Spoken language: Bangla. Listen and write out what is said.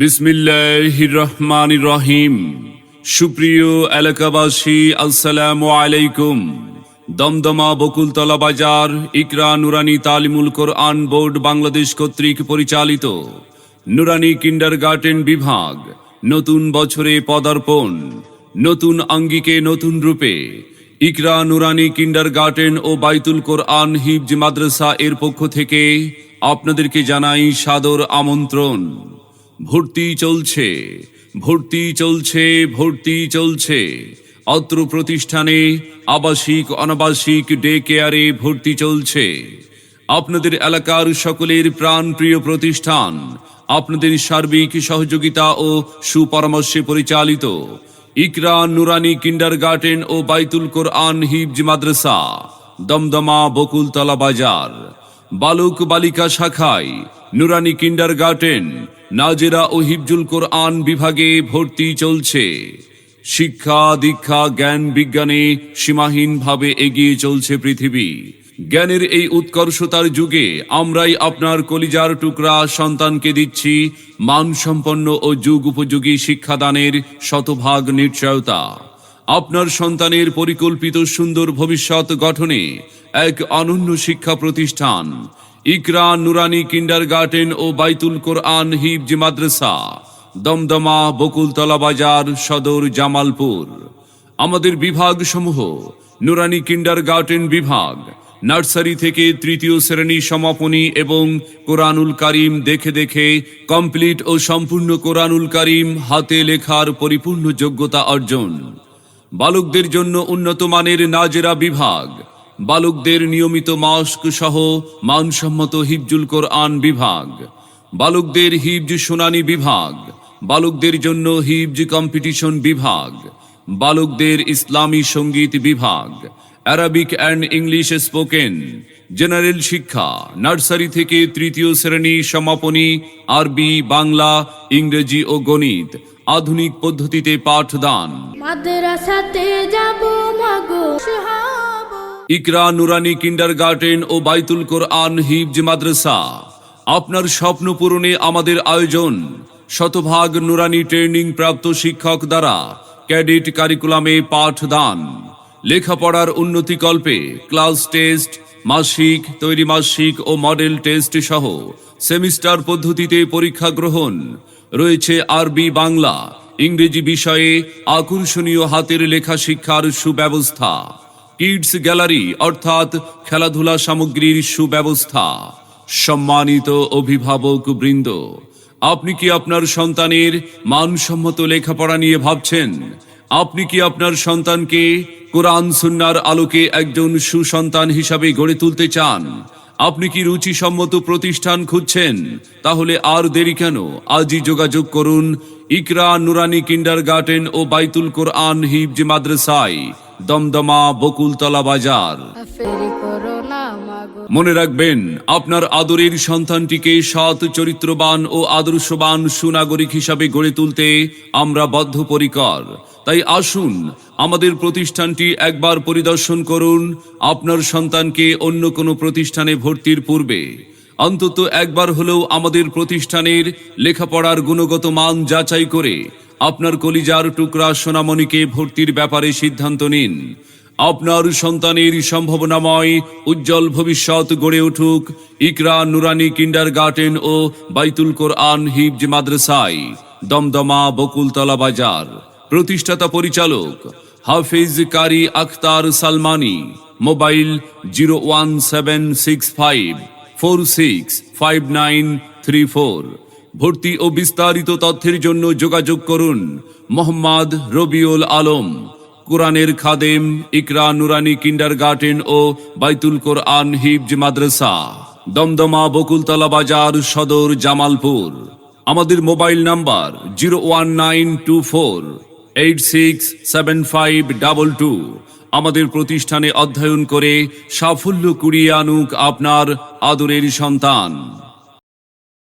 বিসমিল্লাহ রহমান রহিম সুপ্রিয় এলাকাবাসী, আসসালামু আলাইকুম। দমদমা বকুলতলা বাজার, ইকরা নুরানি তালিমুল কোরআন বোর্ড বাংলাদেশ কর্তৃক পরিচালিত নুরানি কিন্ডার গার্ডেন বিভাগ, নতুন বছরে পদার্পণ, নতুন আঙ্গিকে নতুন রূপে, ইকরা নুরানি কিন্ডার গার্ডেন ও বাইতুল কোরআন হিবজ মাদ্রাসা এর পক্ষ থেকে আপনাদেরকে জানাই সাদর আমন্ত্রণ। ভর্তি চলছে ভর্তি চলছে ভর্তি চলছে। অত্র প্রতিষ্ঠানে আবাসিক, অনাবাসিক ডে কেয়ারে ভর্তি চলছে। আপনাদের এলাকার সকলের প্রাণপ্রিয় প্রতিষ্ঠান, আপনাদের সার্বিক সহযোগিতা ও সুপরামর্শে পরিচালিত ইকরা নুরানি কিন্ডার গার্ডেন ও বাইতুল কোরআন হিবজ মাদ্রাসা, দমদমা বকুলতলা বাজার। বালক বালিকা শাখায়, নুরানি কিন্ডার গার্ডেন নাজেরা ও হিবজুল কোরআন বিভাগে ভর্তি চলছে। শিক্ষা, দীক্ষা, জ্ঞান বিজ্ঞানে সীমাহীনভাবে এগিয়ে চলছে পৃথিবী। জ্ঞানের এই উৎকর্ষতার যুগে আমরাই আপনার কলিজার টুকরা সন্তানকে দিচ্ছি মানসম্পন্ন ও যুগ উপযোগী শিক্ষাদানের শতভাগ নিশ্চয়তা। আপনার সন্তানের পরিকল্পিত সুন্দর ভবিষ্যৎ গঠনে এক অনন্য শিক্ষা প্রতিষ্ঠান। ইকরা নুরানি কিন্ডার গার্ডেন ও বাইতুল কোরআন হিবজ মাদ্রাসা, দমদমা বকুলতলা বাজার সদর জামালপুর। আমাদের বিভাগ সমূহ নুরানি কিন্ডার গার্ডেন বিভাগ, নার্সারি থেকে তৃতীয় শ্রেণি সমাপনী এবং কোরআনুল কারিম দেখে দেখে কমপ্লিট ও সম্পূর্ণ কোরআনুল কারিম হাতে লেখার পরিপূর্ণ যোগ্যতা অর্জন। বালকদের জন্য উন্নত মানের নাজেরা বিভাগ। বালকদের নিয়মিত মাস্ক সহ মানসম্মত হিবজুল কোরআন বিভাগ। বালকদের হিবজ শুনানি বিভাগ। বালকদের জন্য হিবজ কম্পিটিশন বিভাগ। বালকদের ইসলামী সংগীত বিভাগ। Arabic and English spoken general শিক্ষা নার্সারি থেকে তৃতীয় শ্রেণি সমাপনী আরবি বাংলা ইংরেজি ও গণিত আধুনিক পদ্ধতিতে পাঠদান। মাদ্রাসাতে যাব মাগো সোহাব। ইকরা নুরানি কিন্ডার গার্ডেন ও বাইতুল কোরআন হিবজ মাদ্রাসা আপনার স্বপ্ন পূরণে আমাদের আয়োজন। শতভাগ নুরানি ট্রেনিং প্রাপ্ত শিক্ষক দ্বারা ক্যাডেট কারিকুলামে পাঠদান। লেখাপড়ার উন্নতিকল্পে ক্লাস টেস্ট, মাসিক, তৈরি মাসিক ও মডেল টেস্ট সহ সেমিস্টার পদ্ধতিতে পরীক্ষা গ্রহণ। রয়েছে আরবি, বাংলা, ইংরেজি বিষয়ে আকর্ষণীয় হাতের লেখা শিক্ষার সুব্যবস্থা। কিডস গ্যালারি অর্থাৎ খেলাধুলা সামগ্রীর সুব্যবস্থা। সম্মানিত অভিভাবক বৃন্দ, আপনি কি আপনার সন্তানের মানসম্মত লেখাপড়া নিয়ে ভাবছেন? আপনি কি আপনার সন্তানকে কোরআন সুন্নার আলোকে একজন সুসন্তান হিসাবে গড়ে তুলতে চান? আপনি কি রুচিসম্মত প্রতিষ্ঠান খুঁজছেন? তাহলে আর দেরি কেন? আজই যোগাযোগ করুন ইকরা নুরানি কিন্ডার ও বাইতুল কোরআন হিবজ মাদ্রাসায়। দমদমা বকুলতলা বাজার। মনে রাখবেন আপনার আদরের সন্তানটিকে সৎ চরিত্রবান ও আদর্শবান সুনাগরিক হিসাবে গড়ে তুলতে আমরা বদ্ধপরিকর তাই আসুন আমাদের প্রতিষ্ঠানটি একবার পরিদর্শন করুন আপনার সন্তানকে অন্য কোনো প্রতিষ্ঠানে ভর্তির পূর্বে। অন্তত একবার হলেও আমাদের প্রতিষ্ঠানের লেখাপড়ার গুণগত মান যাচাই করে আপনার কলিজার টুকরা সোনামণিকে ভর্তির ব্যাপারে সিদ্ধান্ত নিন। আপনার সন্তানের সম্ভাবনাময়, উজ্জ্বল ভবিষ্যৎ গড়ে উঠুক ইকরা নুরানি কিন্ডার গার্ডেন ও বাইতুল কোরআন হিবজ মাদ্রাসাই দমদমা বকুলতলা বাজার। প্রতিষ্ঠাতা পরিচালক Hafiz Qari Akhtar Salmani. Mobile zero one seven six five four six five nine three four. ভর্তি ও বিস্তারিত তথ্যের জন্য যোগাযোগ করুন মোহাম্মদ রবিউল আলম, কোরআনের খাদেম, ইকরা নুরানি কিন্ডার গার্ডেন ও বাইতুল কোরআন হিবজ মাদ্রাসা, দমদমা বকুলতলা বাজার সদর জামালপুর। আমাদের mobile number zero one nine two four eight six seven five double two. আমাদের প্রতিষ্ঠানে অধ্যয়ন করে সাফল্য কুড়িয়ে আনুক আপনার আদরের সন্তান।